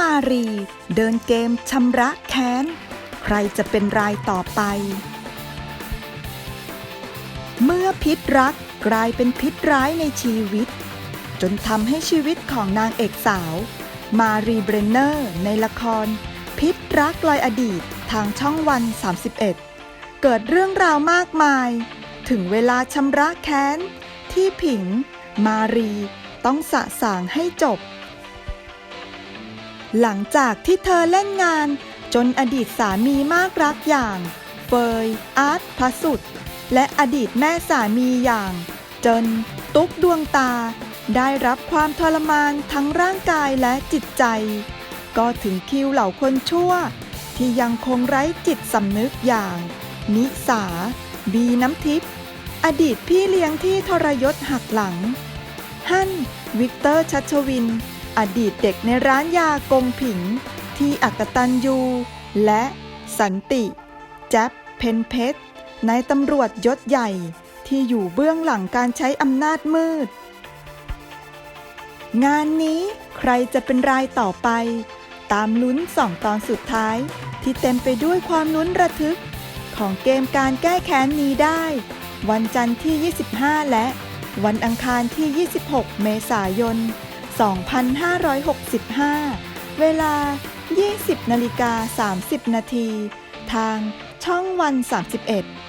มารี เดินเกมชำระแค้น ใครจะเป็นรายต่อไป เมื่อพิษรักกลายเป็นพิษร้ายในชีวิต จนทำให้ชีวิตของนางเอกสาว มารีเบรนเนอร์ในละคร พิษรักลอยอดีตทางช่องวัน 31 เกิดเรื่องราวมากมาย ถึงเวลาชำระแค้น ที่ผิง มารี ต้องสะสางให้จบ หลังจากที่เธอเล่นงาน จนอดีตสามีมากรักอย่างเฟยอาร์ตพสุดและอดีตแม่สามีอย่าง เจนตุ๊กดวงตา ได้รับความทรมานทั้งร่างกายและจิตใจ ก็ถึงคิวเหล่าคนชั่ว ที่ยังคงไร้จิตสำนึกอย่าง นิสา บีน้ำทิพย์อดีตพี่เลี้ยงที่ทรยศหักหลัง ฮั่น วิกเตอร์ชัชวิน อดีตเด็กในร้านยากงผิง ที่อักตันยู และสันติ แจ๊บเพนเพชรนายตำรวจยศใหญ่ที่อยู่เบื้องหลังการใช้อำนาจมืด งานนี้ใครจะเป็นรายต่อไป ตามลุ้นสองตอนสุดท้าย ที่เต็มไปด้วยความลุ้นระทึก ของเกมการแก้แค้นนี้ได้ วันจันทร์ที่ 25 และวันอังคารที่ 26 เมษายน 2565 เวลา 20นาฬิกา30 นาที ทางช่องวัน 31